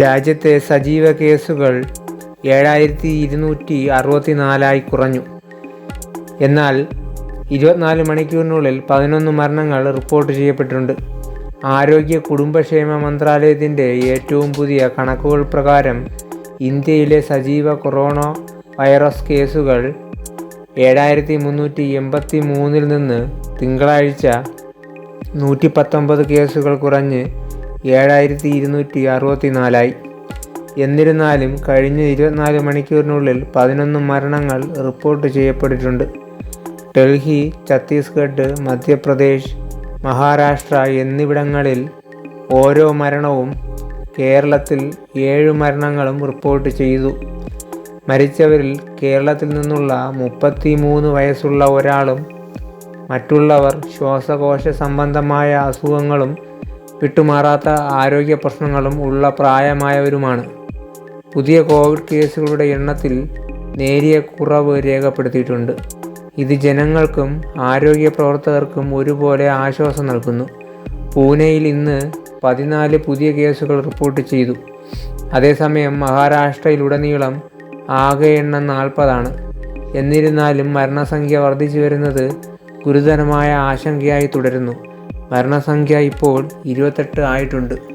രാജ്യത്തെ സജീവ കേസുകൾ ഏഴായിരത്തി ഇരുന്നൂറ്റി അറുപത്തിനാലായി കുറഞ്ഞു. എന്നാൽ ഇരുപത്തിനാല് മണിക്കൂറിനുള്ളിൽ പതിനൊന്ന് മരണങ്ങൾ റിപ്പോർട്ട് ചെയ്യപ്പെട്ടിട്ടുണ്ട്. ആരോഗ്യ കുടുംബക്ഷേമ മന്ത്രാലയത്തിന്റെ ഏറ്റവും പുതിയ കണക്കുകൾ പ്രകാരം ഇന്ത്യയിലെ സജീവ കൊറോണ വൈറസ് കേസുകൾ ഏഴായിരത്തി മുന്നൂറ്റി എൺപത്തി മൂന്നിൽ നിന്ന് തിങ്കളാഴ്ച നൂറ്റി പത്തൊമ്പത് കേസുകൾ കുറഞ്ഞ് ഏഴായിരത്തി ഇരുന്നൂറ്റി അറുപത്തി നാലായി എന്നിരുന്നാലും കഴിഞ്ഞ ഇരുപത്തിനാല് മണിക്കൂറിനുള്ളിൽ പതിനൊന്ന് മരണങ്ങൾ റിപ്പോർട്ട് ചെയ്യപ്പെട്ടിട്ടുണ്ട്. ഡൽഹി ഛത്തീസ്ഗഡ് മധ്യപ്രദേശ് മഹാരാഷ്ട്ര എന്നിവിടങ്ങളിൽ ഓരോ മരണവും കേരളത്തിൽ ഏഴ് മരണങ്ങളും റിപ്പോർട്ട് ചെയ്തു. മരിച്ചവരിൽ കേരളത്തിൽ നിന്നുള്ള മുപ്പത്തി മൂന്ന് വയസ്സുള്ള ഒരാളും മറ്റുള്ളവർ ശ്വാസകോശ സംബന്ധമായ അസുഖങ്ങളും വിട്ടുമാറാത്ത ആരോഗ്യ പ്രശ്നങ്ങളും ഉള്ള പ്രായമായവരുമാണ്. പുതിയ കോവിഡ് കേസുകളുടെ എണ്ണത്തിൽ നേരിയ കുറവ് രേഖപ്പെടുത്തിയിട്ടുണ്ട്. ഇത് ജനങ്ങൾക്കും ആരോഗ്യ പ്രവർത്തകർക്കും ഒരുപോലെ ആശ്വാസം നൽകുന്നു. പൂനെയിൽ ഇന്ന് പതിനാല് പുതിയ കേസുകൾ റിപ്പോർട്ട് ചെയ്തു. അതേസമയം മഹാരാഷ്ട്രയിലുടനീളം ആകെ എണ്ണം നാൽപ്പതാണ്. എന്നിരുന്നാലും മരണസംഖ്യ വർദ്ധിച്ചു വരുന്നത് ഗുരുതരമായ ആശങ്കയായി തുടരുന്നു. മരണസംഖ്യ ഇപ്പോൾ ഇരുപത്തെട്ട് ആയിട്ടുണ്ട്.